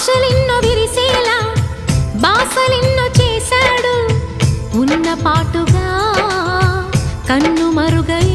ఆశలెన్నో విరిసేలా బాసలిన్నో చేశాడు. ఉన్న పాటుగా కన్ను మరుగై